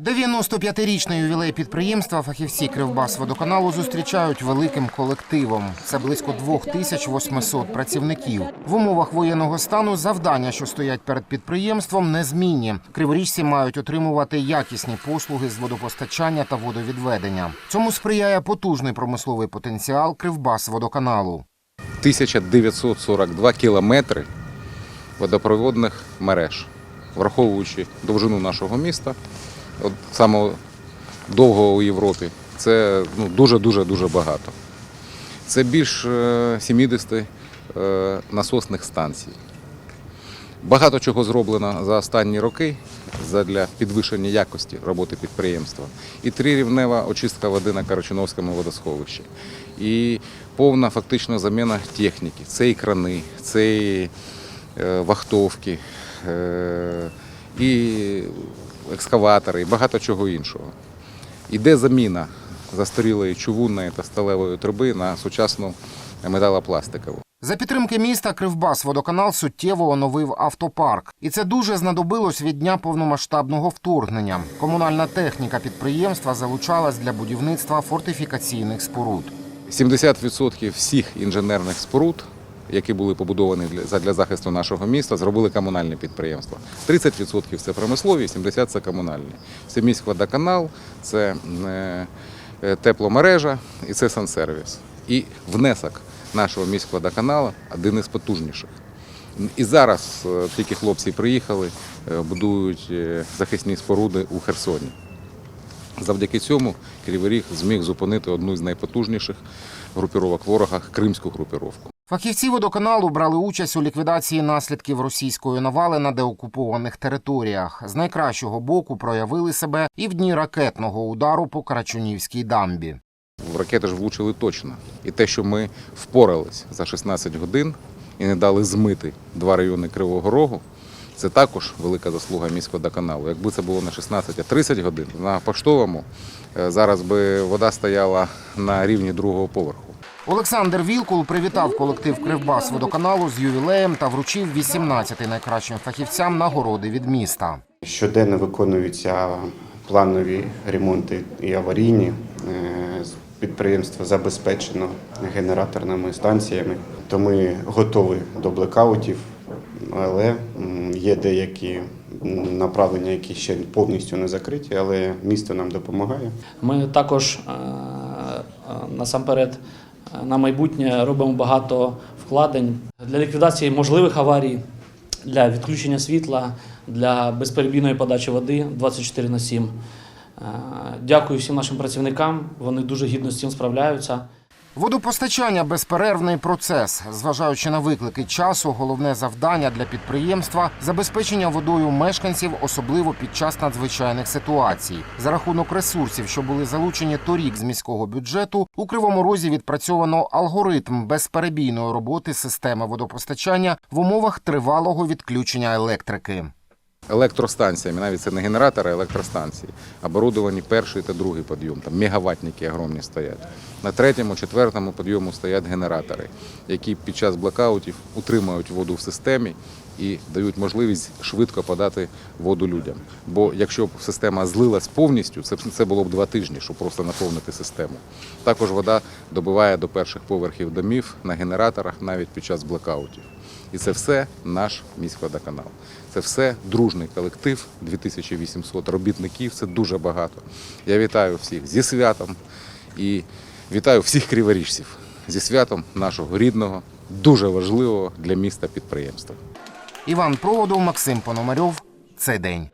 95-річний ювілей підприємства фахівці Кривбасводоканалу зустрічають великим колективом. Це близько 2800 працівників. В умовах воєнного стану завдання, що стоять перед підприємством, незмінні. Криворіжці мають отримувати якісні послуги з водопостачання та водовідведення. Цьому сприяє потужний промисловий потенціал Кривбасводоканалу. 1942 кілометри водопроводних мереж, враховуючи довжину нашого міста, от самого довгого у Європі, це ну, дуже-дуже дуже багато. Це більш е, 70 е, насосних станцій. Багато чого зроблено за останні роки для підвищення якості роботи підприємства. І трирівнева очистка води на Карачиновському водосховищі. І повна фактично заміна техніки. Це і крани, це і е, вахтовки, е, і екскаватори, і багато чого іншого. Іде заміна застарілої чугунної та сталевої труби на сучасну металопластикову. За підтримки міста Кривбасводоканал суттєво оновив автопарк, і це дуже знадобилось від дня повномасштабного вторгнення. Комунальна техніка підприємства залучалась для будівництва фортифікаційних споруд. 70% всіх інженерних споруд, які були побудовані для, захисту нашого міста, зробили комунальні підприємства. 30% це промислові, 70% це комунальні. Це міськводоканал, це е, тепломережа і це сансервіс. І внесок нашого міськводоканалу один із потужніших. І зараз е, тільки хлопці приїхали, е, будують захисні споруди у Херсоні. Завдяки цьому Кривий Ріг зміг зупинити одну з найпотужніших групіровок ворога кримську групіровку. Фахівці водоканалу брали участь у ліквідації наслідків російської навали на деокупованих територіях. З найкращого боку проявили себе і в дні ракетного удару по Карачунівській дамбі. Ракети ж влучили точно. І те, що ми впорались за 16 годин і не дали змити два райони Кривого Рогу, це також велика заслуга міськводоканалу. Якби це було не 16, а 30 годин, на поштовому е, зараз би вода стояла на рівні другого поверху. Олександр Вілкул привітав колектив Кривбас водоканалу з ювілеєм та вручив 18 найкращим фахівцям нагороди від міста. Щоденно виконуються планові ремонти і аварійні. Е, Підприємство забезпечено генераторними станціями, то ми готові до блекаутів, але є деякі направлення, які ще повністю не закриті, але місто нам допомагає. Ми також е, е, насамперед на майбутнє робимо багато вкладень для ліквідації можливих аварій, для відключення світла, для безперебійної подачі води 24 на 7. Е, Дякую всім нашим працівникам. Вони дуже гідно з цим справляються. Водопостачання безперервний процес. Зважаючи на виклики часу, головне завдання для підприємства забезпечення водою мешканців, особливо під час надзвичайних ситуацій. За рахунок ресурсів, що були залучені торік з міського бюджету, у кривому розі відпрацьовано алгоритм безперебійної роботи системи водопостачання в умовах тривалого відключення електрики. електростанціями, навіть це не генератори, а електростанції. Оборудовані перший та другий підйом, там мегаваттники огромні стоять. На третьому, четвертому підйому стоять генератори, які під час блокаутів утримують воду в системі і дають можливість швидко подати воду людям. Бо якщо б система злилась повністю, це, це було б два тижні, щоб просто наповнити систему. Також вода добиває до перших поверхів домів на генераторах навіть під час блокаутів. І це все наш міськводоканал. Це все дружний колектив, 2800 робітників, це дуже багато. Я вітаю всіх зі святом і вітаю всіх криворіжців зі святом нашого рідного, дуже важливого для міста підприємства. Іван Проводов, Максим Пономарьов. Цей день.